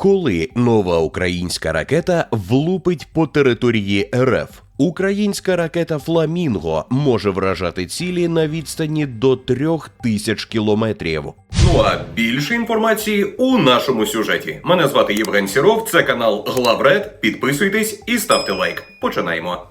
Коли нова українська ракета влупить по території РФ? Українська ракета Фламінго може вражати цілі на відстані до трьох тисяч кілометрів. Ну а більше інформації у нашому сюжеті. Мене звати Євген Сіров. Це канал Главред. Підписуйтесь і ставте лайк. Починаємо.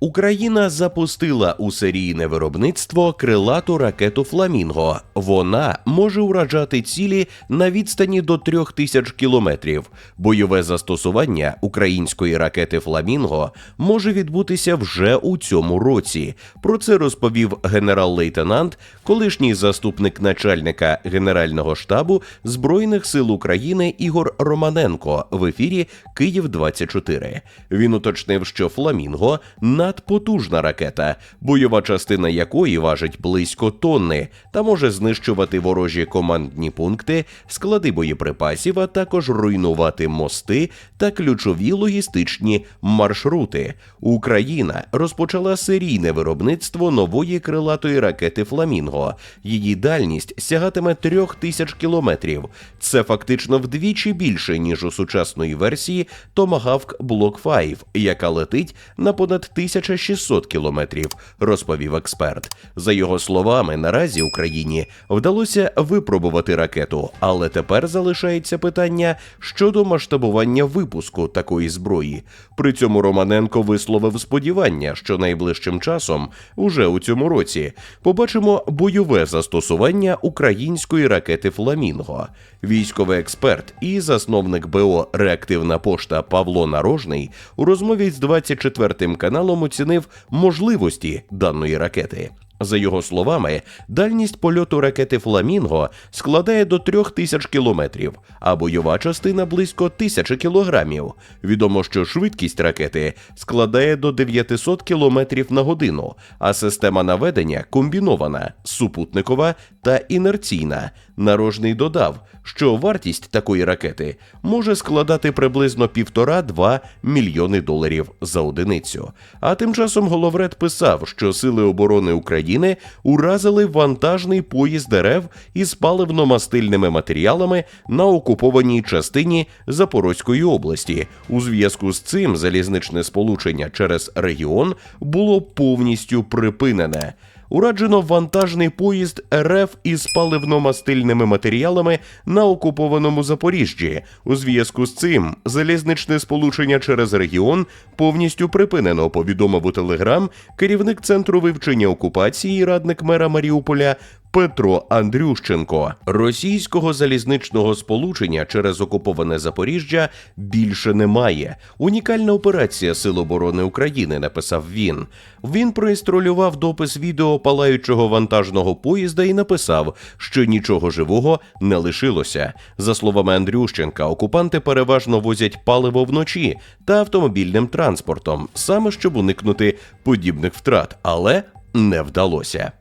Україна запустила у серійне виробництво крилату ракету Фламінго. Вона може уражати цілі на відстані до трьох тисяч кілометрів. Бойове застосування української ракети Фламінго може відбутися вже у цьому році. Про це розповів генерал-лейтенант, колишній заступник начальника Генерального штабу Збройних сил України Ігор Романенко в ефірі Київ 24 Він уточнив, що Фламінго надпотужна ракета, бойова частина якої важить близько тонни та може знищувати ворожі командні пункти, склади боєприпасів, а також руйнувати мости та ключові логістичні маршрути. Україна розпочала серійне виробництво нової крилатої ракети Фламінго. Її дальність сягатиме трьох тисяч кілометрів. Це фактично вдвічі більше ніж у сучасної версії Tomahawk Block 5, яка летить на понад 1600 кілометрів, розповів експерт. За його словами, наразі Україні вдалося випробувати ракету, але тепер залишається питання щодо масштабування випуску такої зброї. При цьому Романенко висловив сподівання, що найближчим часом, уже у цьому році, побачимо бойове застосування української ракети Фламінго. Військовий експерт і засновник БО Реактивна пошта Павло Нарожний у розмові з 24 каналом оцінив можливості даної ракети. За його словами, дальність польоту ракети Фламінго складає до трьох тисяч кілометрів, а бойова частина близько тисячі кілограмів. Відомо, що швидкість ракети складає до 900 кілометрів на годину, а система наведення комбінована супутникова та інерційна. Нарожний додав, що вартість такої ракети може складати приблизно 1,5-2 мільйони доларів за одиницю. А тим часом Головред писав, що сили оборони України уразили вантажний поїзд дерев із паливно-мастильними матеріалами на окупованій частині Запорозької області. У зв'язку з цим залізничне сполучення через регіон було повністю припинене. Ураджено вантажний поїзд РФ із паливно-мастильними матеріалами на окупованому Запоріжжі. У зв'язку з цим залізничне сполучення через регіон повністю припинено. Повідомив у телеграм керівник центру вивчення окупації, радник мера Маріуполя. Петро Андрющенко російського залізничного сполучення через окуповане Запоріжжя більше немає. Унікальна операція Сил оборони України, написав він. Він проінстролював допис відео палаючого вантажного поїзда і написав, що нічого живого не лишилося. За словами Андрющенка, окупанти переважно возять паливо вночі та автомобільним транспортом, саме щоб уникнути подібних втрат, але не вдалося.